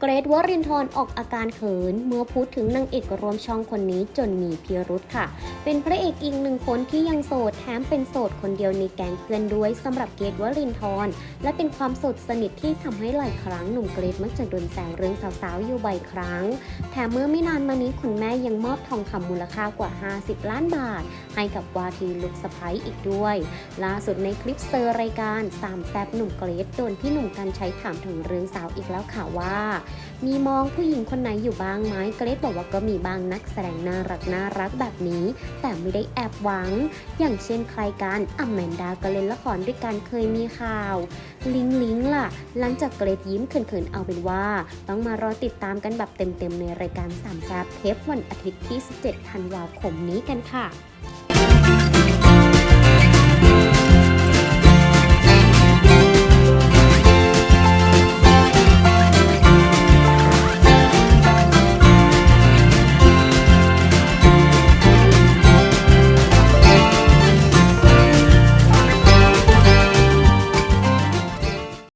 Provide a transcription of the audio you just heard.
เกรทวรินทร์ออกอาการเขิน เมื่อพูดถึงนางเอกรวมช่องคนนี้จนมีพิรุธค่ะ เป็นพระเอกอีกหนึ่งคนที่ยังโสดแถมเป็นโสดคนเดียวในแก๊งเพื่อนด้วยสำหรับเกรทวรินทร์และเป็นความโสดสนิทที่ทำให้หลายครั้งหนุ่มเกรทมักจะโดนแซวเรื่องสาวๆอยู่บ่อยครั้ง แถมเมื่อไม่นานมานี้คุณแม่ยังมอบทองคำมูลค่ากว่า 50 ล้านบาท ให้กับวาทีลูกสะใภ้อีกด้วย ล่าสุดในคลิปเซอร์รายการสามแซบหนุ่มเกรทโดนพี่หนุ่มกันใช้ถามถึงเรื่องสาวอีกแล้วค่ะว่ามีมองผู้หญิงคนไหนอยู่บ้างไหมเกรทบอกว่าก็มีบางนักแสดงน่ารักน่ารักแบบนี้ แต่ไม่ได้แอบหวัง อย่างเช่นใครกันอแมนดาก็เล่นละครด้วยกันเคยมีข่าว ลิงลิงล่ะ หลังจากเกรทยิ้มเขินๆเอาเป็นว่า ต้องมารอติดตามกันแบบเต็มๆในรายการสามแซบเทปวันอาทิตย์ที่ 17 ธันวาคมนี้กันค่ะ